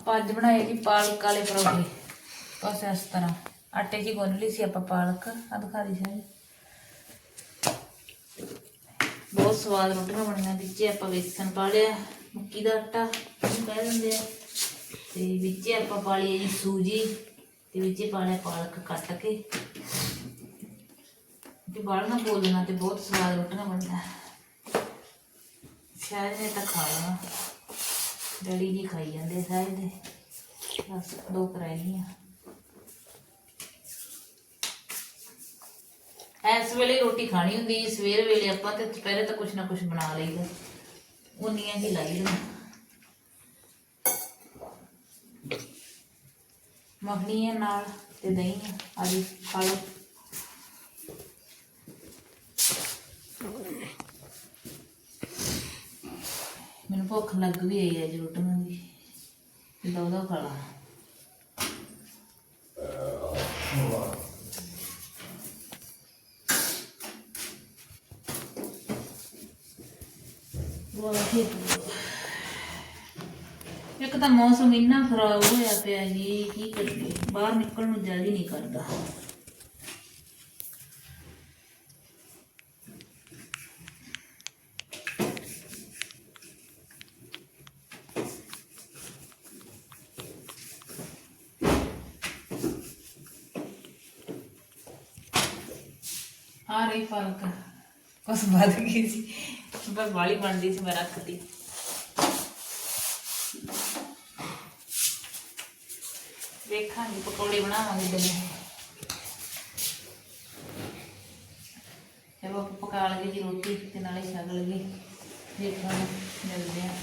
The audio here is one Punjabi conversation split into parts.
ਆਪਾਂ ਅੱਜ ਬਣਾਏ ਜੀ ਪਾਲਕ ਵਾਲੇ ਪਰੌਂਠੇ। ਬਸ ਇਸ ਤਰ੍ਹਾਂ। ਆਟੇ 'ਚ ਹੀ ਗੁੰਨ ਲਈ ਸੀ ਆਪਾਂ ਪਾਲਕ। ਆ ਦਿਖਾ ਦੀ ਸਾਰੀ ਬਹੁਤ ਸਵਾਦ ਰੋਟੀਆਂ ਬਣੀਆਂ। ਵਿੱਚ ਆਪਾਂ ਵੇਸਣ ਪਾ ਲਿਆ। ਮੱਕੀ ਦਾ ਆਟਾ ਉਹਨੂੰ ਕਹਿ ਦਿੰਦੇ ਆ। ਤੇ ਵਿੱਚ ਆਪਾਂ ਪਾ ਲਈ ਜੀ ਸੂਜੀ। ਤੇ ਵਿੱਚ ਪਾ ਲਿਆ ਪਾਲਕ ਕੱਟ ਕੇ। ਤੇ ਬਾਲਣਾ ਬੋਲਣਾ ਤੇ ਬਹੁਤ ਸਵਾਦ ਰੋਟੀਆਂ ਬਣੀਆਂ। ਸ਼ਾਇਦ ਨੇ ਤਾਂ ਖਾ ਲੈਣਾ ਡੈਡੀ ਜੀ ਖਾਈ ਜਾਂਦੇ ਸਾਰੇ ਦੇ ਬਸ ਦੋ ਕਰਾਈਆਂ ਇਸ ਵੇਲੇ ਰੋਟੀ ਖਾਣੀ ਹੁੰਦੀ ਹੈ ਸਵੇਰ ਵੇਲੇ ਆਪਾਂ ਤੇ ਦੁਪਹਿਰੇ ਤਾਂ ਕੁਛ ਨਾ ਕੁਛ ਬਣਾ ਲਈਦਾ। ਉਨੀਆਂ ਹੀ ਲਾਈ ਦਾ ਮੱਖਣੀ ਹੈ ਨਾਲ ਤੇ ਦਹੀਂ ਹੈ ਆਜੀ ਖਾ ਲਓ ਮੈਨੂੰ ਭੁੱਖ ਲੱਗ ਵੀ ਆਈ ਹੈ ਜੀ ਰੋਟੀਆਂ ਦੀ। ਦੋ ਦੋ ਖਾ ਲਾ। ਇੱਕ ਤਾਂ ਮੌਸਮ ਇੰਨਾ ਖਰਾਬ ਹੋਇਆ ਪਿਆ ਜੀ, ਕੀ ਕਰੀਏ? ਬਾਹਰ ਨਿਕਲਣ ਨੂੰ ਦਿਲ ਹੀ ਨਹੀਂ ਕਰਦਾ। ਆ ਰਹੀ ਫ਼ਰਕ ਕੁਛ ਵੱਧ ਗਈ ਸੀ। ਬਸ ਵਾਲੀ ਬਣਦੀ ਸੀ, ਮੈਂ ਰੱਖਤੀ। ਵੇਖਾਂਗੇ, ਪਕੌੜੇ ਬਣਾਵਾਂਗੇ ਦਿਨੇ ਜਦ ਆਪਾਂ ਪਕਾ ਲਗੇ ਜੀ ਰੋਟੀ ਤੇ ਨਾਲੇ ਛਕ ਲਗੇ ਦੇਖਾਂਗੇ, ਮਿਲਦੇ ਆ।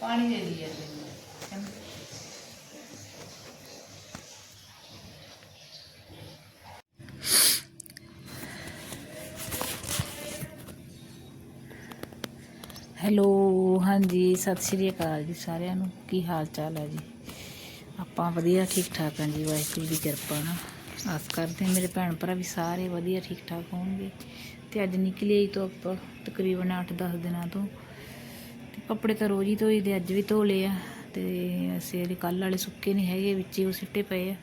ਪਾਣੀ ਦੇ ਦਿਆ ਹੈਲੋ, ਹਾਂਜੀ, ਸਤਿ ਸ਼੍ਰੀ ਅਕਾਲ ਜੀ ਸਾਰਿਆਂ ਨੂੰ। ਕੀ ਹਾਲ ਚਾਲ ਹੈ ਜੀ? ਆਪਾਂ ਵਧੀਆ ਠੀਕ ਠਾਕ ਹਾਂ ਜੀ, ਵਾਹਿਗੁਰੂ ਦੀ ਕਿਰਪਾ ਨਾਲ। ਆਸ ਕਰਦੇ ਮੇਰੇ ਭੈਣ ਭਰਾ ਵੀ ਸਾਰੇ ਵਧੀਆ ਠੀਕ ਠਾਕ ਹੋਣਗੇ। ਤੇ ਅੱਜ ਨਿਕਲੇ ਆਈ ਤੋਂ ਆਪਾਂ ਤਕਰੀਬਨ 8-10 ਦਿਨਾਂ ਤੋਂ। ਤੇ ਕੱਪੜੇ ਤਾਂ ਰੋਜ਼ ਹੀ ਧੋਈਦੇ ਅੱਜ ਵੀ ਧੋ ਲਏ ਆ। ਤੇ ਅਸੀਂ ਇਹਦੇ ਕੱਲ ਵਾਲੇ ਸੁੱਕੇ ਨਹੀਂ ਹੈਗੇ, ਵਿੱਚ ਹੀ ਉਹ ਸਿੱਟੇ ਪਏ ਆ।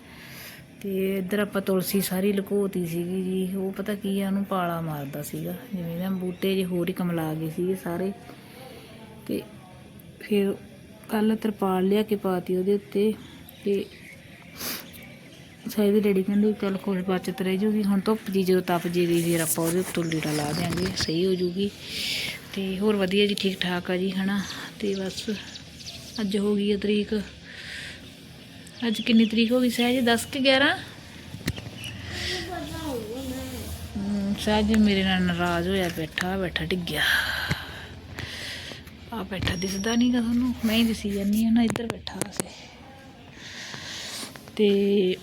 ਤੇ ਇੱਧਰ ਆਪਾਂ ਤੁਲਸੀ ਸਾਰੀ ਲੁਕੋਤੀ ਸੀਗੀ ਜੀ। ਉਹ ਪਤਾ ਕੀ ਆ, ਉਹਨੂੰ ਪਾਲਾ ਮਾਰਦਾ ਸੀਗਾ। ਜਿਵੇਂ ਨਾ ਬੂਟੇ ਜੇ ਹੋਰ ਹੀ ਕਮਲਾ ਗਏ ਸੀਗੇ ਸਾਰੇ। ਤੇ ਫਿਰ ਕੱਲ ਤਰਪਾਲ ਲਿਆ ਕੇ ਪਾਤੀ ਉਹਦੇ ਉੱਤੇ ਤੇ ਸਾਈਦ ਡੈਡੀ ਕਹਿੰਦੇ ਚੱਲ ਕੁਛ ਬਚਤ ਰਹਿ ਜੂਗੀ। ਹੁਣ ਧੁੱਪ ਜੀ ਜਦੋਂ ਤਪ ਜੇਗੀ ਫਿਰ ਆਪਾਂ ਉਹਦੇ ਉੱਤੇ ਲੀੜਾ ਲਾ ਦਿਆਂਗੇ ਸਹੀ ਹੋ ਜੂਗੀ। ਤੇ ਹੋਰ ਵਧੀਆ ਜੀ ਠੀਕ ਠਾਕ ਆ ਜੀ ਹਨਾ? ਤੇ ਬਸ ਅੱਜ ਹੋ ਗਈ ਹੈ ਤਰੀਕ। ਅੱਜ ਕਿੰਨੀ ਤਰੀਕ ਹੋ ਗਈ ਸਹਿਜ? 10 ਕਿ 11 ਹਮ, ਸਹਿਜ ਮੇਰੇ ਨਾਲ ਨਾਰਾਜ਼ ਹੋਇਆ ਬੈਠਾ ਬੈਠਾ ਡਿੱਗਿਆ। ਆ ਬੈਠਾ ਦਿਸਦਾ ਨਹੀਂਗਾ ਤੁਹਾਨੂੰ, ਮੈਂ ਹੀ ਦਿਸੀ ਜਾਂਦੀ ਹਾਂ, ਨਾ ਇੱਧਰ ਬੈਠਾ ਸੀ ਤੇ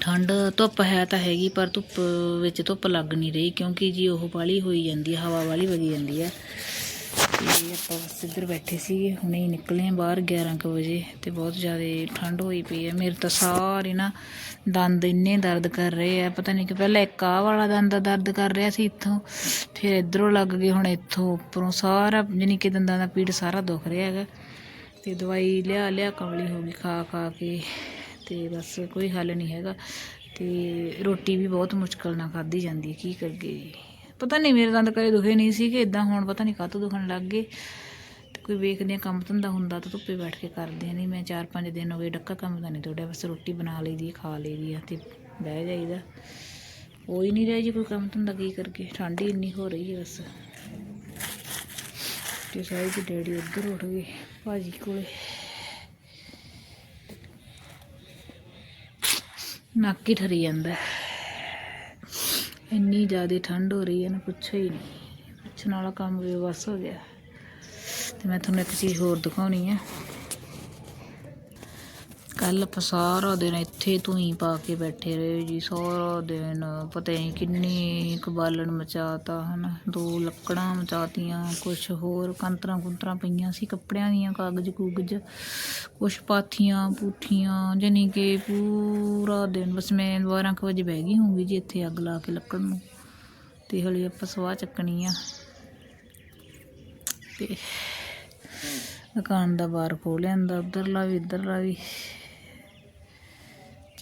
ਠੰਡ ਧੁੱਪ ਹੈ ਤਾਂ ਹੈਗੀ, ਪਰ ਧੁੱਪ ਵਿੱਚ ਧੁੱਪ ਲੱਗ ਨਹੀਂ ਰਹੀ, ਕਿਉਂਕਿ ਜੀ ਉਹ ਵਾਲੀ ਹੋਈ ਜਾਂਦੀ ਹਵਾ ਵਾਲੀ ਵਗੀ ਜਾਂਦੀ ਹੈ। ਤੇ ਆਪਾਂ ਬਸ ਇੱਧਰ ਬੈਠੇ ਸੀਗੇ। ਹੁਣੇ ਹੀ ਨਿਕਲੇ ਆ ਬਾਹਰ 11 ਕੁ ਵਜੇ ਤੇ ਬਹੁਤ ਜ਼ਿਆਦਾ ਠੰਡ ਹੋਈ ਪਈ ਹੈ। ਮੇਰੇ ਤਾਂ ਸਾਰੇ ਨਾ ਦੰਦ ਇੰਨੇ ਦਰਦ ਕਰ ਰਹੇ ਆ। ਪਤਾ ਨਹੀਂ ਕਿ ਪਹਿਲਾਂ ਇੱਕ ਆਹ ਵਾਲਾ ਦੰਦ ਦਰਦ ਕਰ ਰਿਹਾ ਸੀ ਇੱਥੋਂ, ਫਿਰ ਇੱਧਰੋਂ ਲੱਗ ਗਏ, ਹੁਣ ਇੱਥੋਂ ਉੱਪਰੋਂ ਸਾਰਾ ਜਾਣੀ ਕਿ ਦੰਦਾਂ ਦਾ ਪੀੜ ਸਾਰਾ ਦੁਖ ਰਿਹਾ ਹੈਗਾ। ਤੇ ਦਵਾਈ ਲਿਆ ਲਿਆ ਕਮਲੀ ਹੋ ਗਈ ਖਾ ਖਾ ਕੇ ਤੇ ਬਸ ਕੋਈ ਹੱਲ ਨਹੀਂ ਹੈਗਾ। ਤੇ ਰੋਟੀ ਵੀ ਬਹੁਤ ਮੁਸ਼ਕਲ ਨਾਲ ਖਾਧੀ ਜਾਂਦੀ ਕੀ ਕਰਗੇ ਜੀ? ਪਤਾ ਨਹੀਂ ਮੇਰੇ ਦੰਦ ਕਦੇ ਦੁਖੇ ਨਹੀਂ ਸੀਗੇ ਇਦਾਂ ਹੁਣ ਪਤਾ ਨਹੀਂ ਕਾਹਤੋਂ ਦੁਖਣ ਲੱਗ ਗਏ। ਤੇ ਕੋਈ ਵੇਖਦੇ ਆ ਕੰਮ ਧੰਦਾ ਹੁੰਦਾ ਤਾਂ ਧੁੱਪੇ ਬੈਠ ਕੇ ਕਰਦੇ ਆ। ਨਹੀਂ ਮੈਂ 4-5 ਦਿਨ ਹੋ ਗਏ ਡੱਕਾ ਕੰਮ ਦਾ ਨਹੀਂ ਤੋੜਿਆ ਬਸ ਰੋਟੀ ਬਣਾ ਲਈਦੀ ਹੈ, ਖਾ ਲਈਦੀ ਆ ਤੇ ਬਹਿ ਜਾਈਦਾ। ਕੋਈ ਨਹੀਂ ਰਹਿ ਜੀ ਕੋਈ ਕੰਮ ਧੰਦਾ ਕੀ ਕਰਕੇ ਠੰਡ ਹੀ ਇੰਨੀ ਹੋ ਰਹੀ ਹੈ ਬਸ। ਤੇ ਸਾਰੇ ਜੀ ਡੈਡੀ ਉੱਧਰ ਉੱਠ ਗਏ ਭਾਜੀ ਕੋਲੇ। ਨੱਕ ਹੀ ਠਰੀ ਜਾਂਦਾ। ਇੰਨੀ ਜ਼ਿਆਦਾ ਠੰਡ ਹੋ ਰਹੀ ਹੈ ਨਾ ਪੁੱਛੋ ਹੀ ਨਹੀਂ। ਪੁੱਛਣ ਵਾਲਾ ਕੰਮ ਵੀ ਬਸ ਹੋ ਗਿਆ। ਤੇ ਮੈਂ ਤੁਹਾਨੂੰ ਇੱਕ ਚੀਜ਼ ਹੋਰ ਦਿਖਾਉਣੀ ਹੈ। ਕੱਲ ਆਪਾਂ ਸਾਰਾ ਦਿਨ ਇੱਥੇ ਤੂੰ ਹੀ ਪਾ ਕੇ ਬੈਠੇ ਰਹੇ ਜੀ, ਸਾਰਾ ਦਿਨ ਪਤਾ ਨਹੀਂ ਕਿੰਨੀ ਕੁ ਬਾਲਣ ਮਚਾਤਾ, ਹਨਾ। ਦੋ ਲੱਕੜਾਂ ਮਚਾਤੀਆਂ, ਕੁਛ ਹੋਰ ਕੰਤਰਾਂ ਕੁੰਤਰਾਂ ਪਈਆਂ ਸੀ, ਕੱਪੜਿਆਂ ਦੀਆਂ ਕਾਗਜ਼ ਕੂਗਜ਼, ਕੁਛ ਪਾਥੀਆਂ, ਪੂਥੀਆਂ, ਜਾਣੀ ਕਿ ਪੂਰਾ ਦਿਨ। ਬਸ ਮੈਂ 12 ਕੁ ਵਜੇ ਬਹਿ ਗਈ ਹੋਊਗੀ ਜੀ ਇੱਥੇ ਅੱਗ ਲਾ ਕੇ ਲੱਕੜ ਨੂੰ, ਤੇ ਹਲੇ ਆਪਾਂ ਸਵਾਹ ਚੱਕਣੀ ਆ। ਤੇ ਦੁਕਾਨ ਦਾ ਬਾਰ ਖੋਲ ਲਿਆਂਦਾ ਉਧਰਲਾ ਵੀ ਇੱਧਰਲਾ ਵੀ।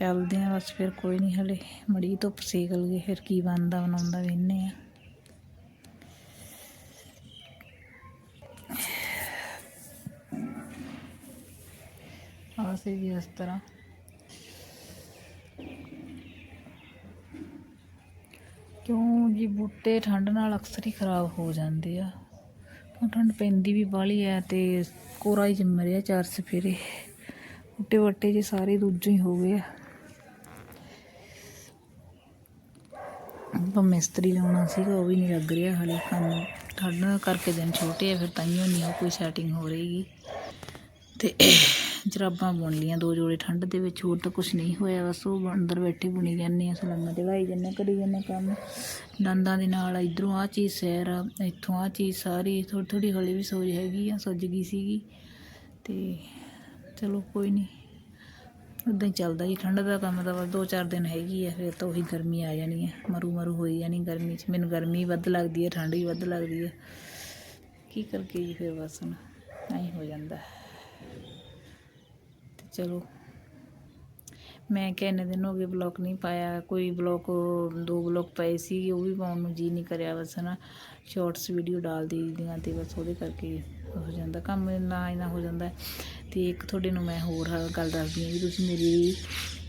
ਚੱਲਦੇ ਆ ਬਸ ਫਿਰ ਕੋਈ ਨਹੀਂ ਹਲੇ। ਮੜੀ ਧੁੱਪ ਸੇਕ ਲਈਏ, ਫਿਰ ਕੀ ਬਣਦਾ, ਬਣਾਉਂਦਾ ਵੇਨੇ ਆ ਆ ਸੀ ਜੀ ਇਸ ਤਰ੍ਹਾਂ। ਕਿਉਂ ਜੀ, ਬੂਟੇ ਠੰਡ ਨਾਲ ਅਕਸਰ ਹੀ ਖਰਾਬ ਹੋ ਜਾਂਦੇ ਆ। ਠੰਡ ਪੈਂਦੀ ਵੀ ਬਾਹਲੀ ਆ ਤੇ ਕੋਰਾ ਹੀ ਜੰਮ ਰਿਹਾ ਚਾਰ ਸਫੇਰੇ। ਬੂਟੇ ਵੱਟੇ ਜੇ ਸਾਰੇ ਦੂਜੇ ਹੀ ਹੋ ਗਏ ਆ। ਆਪਾਂ ਮਿਸਤਰੀ ਲਾਉਣਾ ਸੀਗਾ, ਉਹ ਵੀ ਨਹੀਂ ਲੱਗ ਰਿਹਾ ਹਾਲੇ ਕੰਮ। ਠੰਡ ਕਰਕੇ ਦਿਨ ਛੋਟੇ ਆ, ਫਿਰ ਤਾਈਓ ਨਹੀਂ ਉਹ ਕੋਈ ਸੈਟਿੰਗ ਹੋ ਰਹੀਗੀ ਤੇ ਜਰਾਬਾਂ ਬੁਣ ਲੀਆਂ ਦੋ ਜੋੜੇ, ਠੰਡ ਦੇ ਵਿੱਚ ਹੋਰ ਤਾਂ ਕੁਝ ਨਹੀਂ ਹੋਇਆ, ਬਸ ਉਹ ਅੰਦਰ ਬੈਠੇ ਬੁਣੀ ਜਾਂਦੇ ਆ ਸਲੰਨਾ ਚੜਾਈ ਜਾਂਦੇ ਕਰੀ ਜਾਂਦੇ ਕੰਮ। ਦੰਦਾਂ ਦੇ ਨਾਲ ਇਧਰੋਂ ਆ ਚੀਜ਼ ਸੈਰ ਆ, ਇੱਥੋਂ ਆ ਚੀਜ਼ ਸਾਰੀ ਥੋੜੀ ਥੋੜੀ ਹੌਲੀ ਵੀ ਸੋਜ ਹੈਗੀ ਆ, ਸੁੱਜ ਗਈ ਸੀਗੀ। ਤੇ ਚਲੋ ਕੋਈ ਨਹੀਂ। ਉਦਾਂ ਹੀ ਚੱਲਦਾ ਜੀ, ਠੰਡ ਦਾ ਕੰਮ ਤਾਂ ਬਸ ਦੋ ਚਾਰ ਦਿਨ ਹੈਗੀ ਆ, ਫਿਰ ਤਾਂ ਉਹੀ ਗਰਮੀ ਆ ਜਾਣੀ ਹੈ ਮਰੂ ਮਰੂ ਹੋਈ ਜਾਣੀ ਗਰਮੀ 'ਚ। ਮੈਨੂੰ ਗਰਮੀ ਵੱਧ ਲੱਗਦੀ ਹੈ ਠੰਡ ਵੀ ਵੱਧ ਲੱਗਦੀ ਹੈ ਕੀ ਕਰਕੇ ਜੀ ਫਿਰ ਬਸ ਹੁਣ, ਐਂ ਹੋ ਜਾਂਦਾ। ਤੇ ਚਲੋ। ਮੈਂ ਕਿਹਾ ਇੰਨੇ ਦਿਨ ਹੋ ਗਏ ਬਲੌਗ ਨਹੀਂ ਪਾਇਆ, ਕੋਈ ਬਲੌਗ ਦੋ ਬਲੌਗ ਪਏ ਸੀ ਉਹ ਵੀ ਪਾਉਣ ਨੂੰ ਜੀ ਨਹੀਂ ਕਰਿਆ ਬਸ ਨਾ ਸ਼ਾਰਟਸ ਵੀਡੀਓ ਡਾਲ ਦੀਆਂ ਤੇ ਬਸ ਉਹਦੇ ਕਰਕੇ ਹੋ ਜਾਂਦਾ, ਕੰਮ ਇੰਨਾ ਇੰਨਾ ਹੋ ਜਾਂਦਾ। ਹੈ। ਤੇ ਇੱਕ ਤੁਹਾਡੇ ਨੂੰ ਮੈਂ ਹੋਰ ਗੱਲ ਦੱਸਦੀ ਹਾਂ ਵੀ ਤੁਸੀਂ ਮੇਰੀ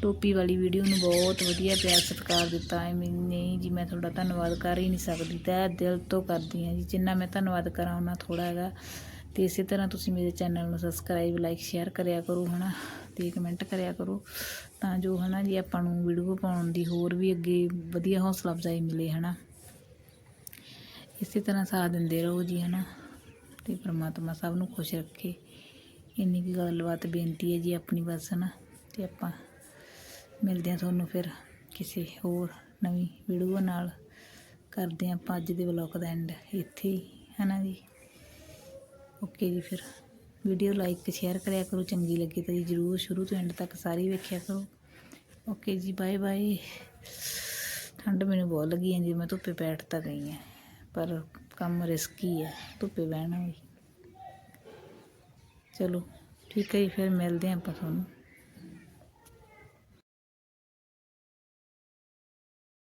ਟੋਪੀ ਵਾਲੀ ਵੀਡੀਓ ਨੂੰ ਬਹੁਤ ਵਧੀਆ ਪਿਆਰ ਸਤਿਕਾਰ ਦਿੱਤਾ ਹੈ ਨਹੀਂ ਜੀ ਮੈਂ ਤੁਹਾਡਾ ਧੰਨਵਾਦ ਕਰ ਹੀ ਨਹੀਂ ਸਕਦੀ ਤਾਂ ਦਿਲ ਤੋਂ ਕਰਦੀ ਹਾਂ ਜੀ, ਜਿੰਨਾ ਮੈਂ ਧੰਨਵਾਦ ਕਰਾਂ ਉਹਨਾਂ ਥੋੜਾ ਹੈਗਾ। ਤੇ ਇਸੇ ਤਰ੍ਹਾਂ ਤੁਸੀਂ ਮੇਰੇ ਚੈਨਲ ਨੂੰ ਸਬਸਕ੍ਰਾਈਬ ਲਾਈਕ ਸ਼ੇਅਰ ਕਰਿਆ ਕਰੋ ਹਨਾ ਤੇ ਕਮੈਂਟ ਕਰਿਆ ਕਰੋ। ਤਾਂ ਜੋ ਹਨਾ ਜੀ ਆਪਾਂ ਨੂੰ ਵੀਡੀਓ ਪਾਉਣ ਦੀ ਹੋਰ ਵੀ ਅੱਗੇ ਵਧੀਆ ਹੌਸਲਾ ਅਫਜ਼ਾਈ ਮਿਲੇ ਹਨਾ। ਇਸੇ ਤਰ੍ਹਾਂ ਸਾਥ ਦਿੰਦੇ ਰਹੋ ਜੀ ਹਨਾ ਤੇ ਪ੍ਰਮਾਤਮਾ ਸਭ ਨੂੰ ਖੁਸ਼ ਰੱਖੇ। ਇੰਨੀ ਕੀ ਗੱਲਬਾਤ ਬੇਨਤੀ ਹੈ ਜੀ ਆਪਣੀ ਬਸ ਹਨਾ ਤੇ ਆਪਾਂ ਮਿਲਦੇ ਹਾਂ ਤੁਹਾਨੂੰ ਫਿਰ ਕਿਸੇ ਹੋਰ ਨਵੀਂ ਵੀਡੀਓ ਨਾਲ। ਕਰਦੇ ਹਾਂ ਆਪਾਂ ਅੱਜ ਦੇ ਵਲੌਗ ਦਾ ਐਂਡ ਇੱਥੇ ਹੀ ਹਨਾ ਜੀ। ਓਕੇ ਜੀ ਫਿਰ। ਵੀਡੀਓ ਲਾਈਕ ਸ਼ੇਅਰ ਕਰਿਆ ਕਰੋ, ਚੰਗੀ ਲੱਗੀ ਤਾਂ ਜੀ ਜਰੂਰ ਸ਼ੁਰੂ ਤੋਂ ਐਂਡ ਤੱਕ ਸਾਰੀ ਵੇਖਿਆ ਕਰੋ। ਓਕੇ ਜੀ ਬਾਏ ਬਾਏ ਠੰਡ ਮੈਨੂੰ ਬਹੁਤ ਲੱਗੀ ਹੈ ਜੀ, ਮੈਂ ਧੁੱਪੇ ਬੈਠ ਤਾਂ ਗਈ ਹਾਂ, ਪਰ ਕੰਮ ਰਿਸਕੀ ਹੈ, ਧੁੱਪੇ ਬਹਿਣਾ ਵੀ। ਚਲੋ, ਠੀਕ ਹੈ ਜੀ, ਫਿਰ ਮਿਲਦੇ ਹਾਂ ਆਪਾਂ ਤੁਹਾਨੂੰ।